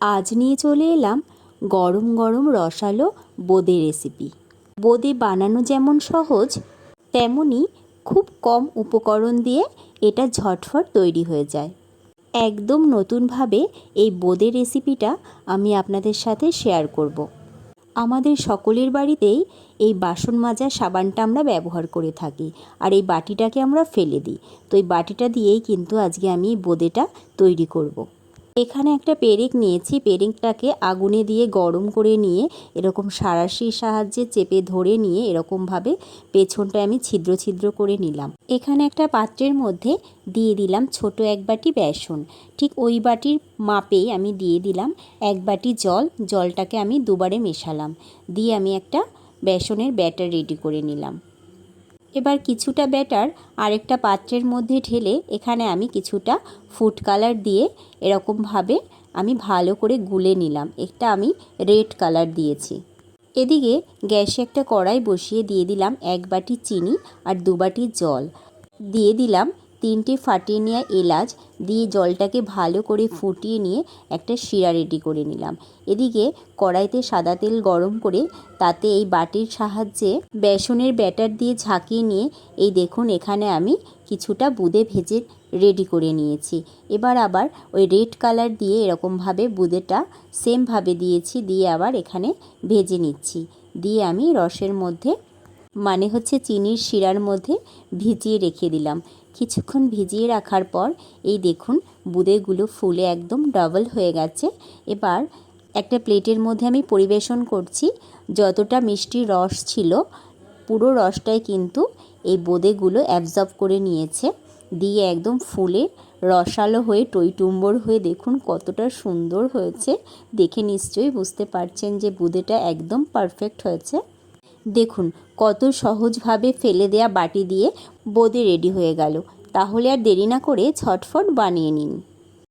আজ নিয়ে চলে এলাম গরম গরম রসালো বোঁদে রেসিপি বোঁদে বানানো যেমন সহজ তেমনই খুব কম উপকরণ দিয়ে এটা ঝটফট তৈরি হয়ে যায় একদম নতুনভাবে এই বোঁদে রেসিপিটা আমি আপনাদের সাথে শেয়ার করব। আমাদের সকলের বাড়িতেই এই বাসন মাজার সাবানটা আমরা ব্যবহার করে থাকি আর এই বাটিটাকে আমরা ফেলে দিই তো এই বাটিটা দিয়েই কিন্তু আজকে আমি বোঁদেটা তৈরি করব। এখানে একটা পেরেক নিয়েছি, পেরেকটাকে আগুনে দিয়ে গরম করে নিয়ে, এরকম সাঁড়াশির সাহায্যে চেপে ধরে নিয়ে এরকমভাবে পেছনটা আমি ছিদ্র ছিদ্র করে নিলাম। এখানে একটা পাত্রের মধ্যে দিয়ে দিলাম ছোট এক বাটি বেসন। ঠিক ওই বাটির মাপেই আমি দিয়ে দিলাম এক বাটি জল, জলটাকে আমি দুবারে মেশালাম। দিয়ে আমি একটা বেসনের ব্যাটার রেডি করে নিলাম। এবার কিছুটা ব্যাটার আরেকটা পাত্রের মধ্যে ঢেলে এখানে আমি কিছুটা ফুড কালার দিয়ে এরকমভাবে আমি ভালো করে গুলে নিলাম। একটা আমি রেড কালার দিয়েছি। এদিকে গ্যাসে একটা কড়াই বসিয়ে দিয়ে দিলাম এক বাটি চিনি আর দু বাটি জল। দিয়ে দিলাম তিনটে ফাটিয়ে নেওয়া এলাচ দিয়ে জলটাকে ভালো করে ফুটিয়ে নিয়ে একটা শিরা রেডি করে নিলাম। এদিকে কড়াইতে সাদা তেল গরম করে তাতে এই বাটির সাহায্যে বেসনের ব্যাটার দিয়ে ঝাঁকিয়ে নিয়ে এই দেখুন এখানে আমি কিছুটা বুদে ভেজে রেডি করে নিয়েছি। এবার আবার ওই রেড কালার দিয়ে এরকমভাবে বুদেটা সেমভাবে দিয়েছি, দিয়ে আবার এখানে ভেজে নিচ্ছি। দিয়ে আমি রসের মধ্যে মানে হচ্ছে চিনির শিরার মধ্যে ভিজিয়ে রেখে দিলাম। কিছুক্ষণ ভিজিয়ে রাখার পর এই দেখুন বুদেগুলো ফুলে একদম ডাবল হয়ে গেছে। এবার একটা প্লেটের মধ্যে আমি পরিবেশন করছি। যতটা মিষ্টি রস ছিল, পুরো রসটাই কিন্তু এই বোঁদেগুলো অ্যাবজর্ব করে নিয়েছে। দিয়ে একদম ফুলে রসালো হয়ে টইটুম্বর হয়ে দেখুন কতটা সুন্দর হয়েছে। দেখে নিশ্চয়ই বুঝতে পারছেন যে বুদেটা একদম পারফেক্ট হয়েছে। দেখুন, কত সহজভাবে ফেলে দেয়া বাটি দিয়ে বোঁদে রেডি হয়ে গেল। তাহলে আর দেরি না করে ছটফট বানিয়ে নিন।